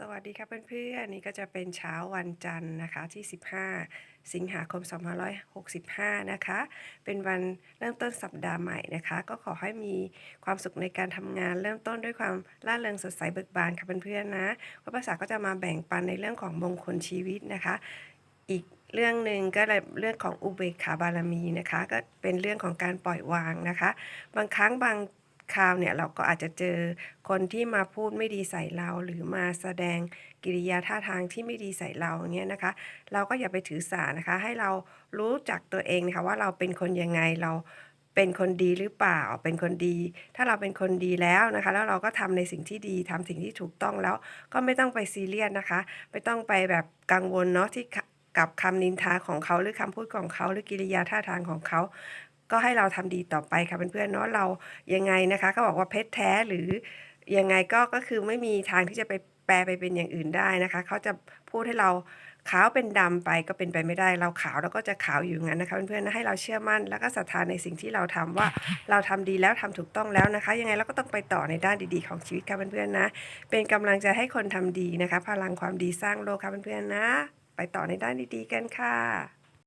สวัสดีค่ะเพื่อนๆนี่ก็จะเป็นเช้าวันจันทร์นะคะที่ 15 สิงหาคม 2565 นะคะ เป็นวันเริ่มต้นสัปดาห์ใหม่นะคะ ก็ขอให้มีความสุขในการทำงาน เริ่มต้นด้วยความร่าเริงสดใสเบิกบานค่ะเพื่อนๆนะพระภาษาก็จะมาแบ่งปันในเรื่องของมงคลชีวิตนะคะ อีกเรื่องหนึ่งก็เลยเรื่องของอุเบกขาบารมีนะคะ ก็เป็นเรื่องของการปล่อยวางนะคะ บางครั้งบาง คราวเนี่ยเราก็อาจจะเจอคนที่มาพูดไม่ดีใส่เรา หรือมาแสดงกิริยาท่าทางที่ไม่ดีใส่เราเงี้ยนะคะ เราก็อย่าไปถือสานะคะ ให้เรารู้จักตัวเองนะคะว่าเราเป็นคนยังไงเราเป็นคนดีหรือเปล่าเป็นคนดี ถ้าเราเป็นคนดีแล้วนะคะ แล้วเราก็ทำในสิ่งที่ดีทำสิ่งที่ถูกต้องแล้ว ก็ไม่ต้องไปซีเรียสนะคะ ไม่ต้องไปแบบกังวลเนาะที่กับคำนินทาของเขาหรือคำพูดของเขาหรือกิริยาท่าทางของเขา ก็ให้เราทำดีต่อไปค่ะเพื่อนๆเนาะเรายังไงนะคะเขาบอกว่าเพชรแท้หรือยังไงก็ก็คือไม่มีทางที่จะไปแปลไปเป็นอย่างอื่นได้นะคะเขาจะพูดให้เราขาวเป็นดำไปก็เป็นไปไม่ได้ เราขาวแล้วก็จะขาวอยู่งั้นนะคะเพื่อนๆนะให้เราเชื่อมั่น แล้วก็ศรัทธาในสิ่งที่เราทำว่าเราทำดีแล้วทำถูกต้องแล้วนะคะ ยังไงเราก็ต้องไปต่อในด้านดีๆของชีวิตค่ะเพื่อนๆนะ เป็นกำลังใจให้คนทำดีนะคะ พลังความดีสร้างโลกค่ะเพื่อนๆนะ ไปต่อในด้านดีๆกันค่ะ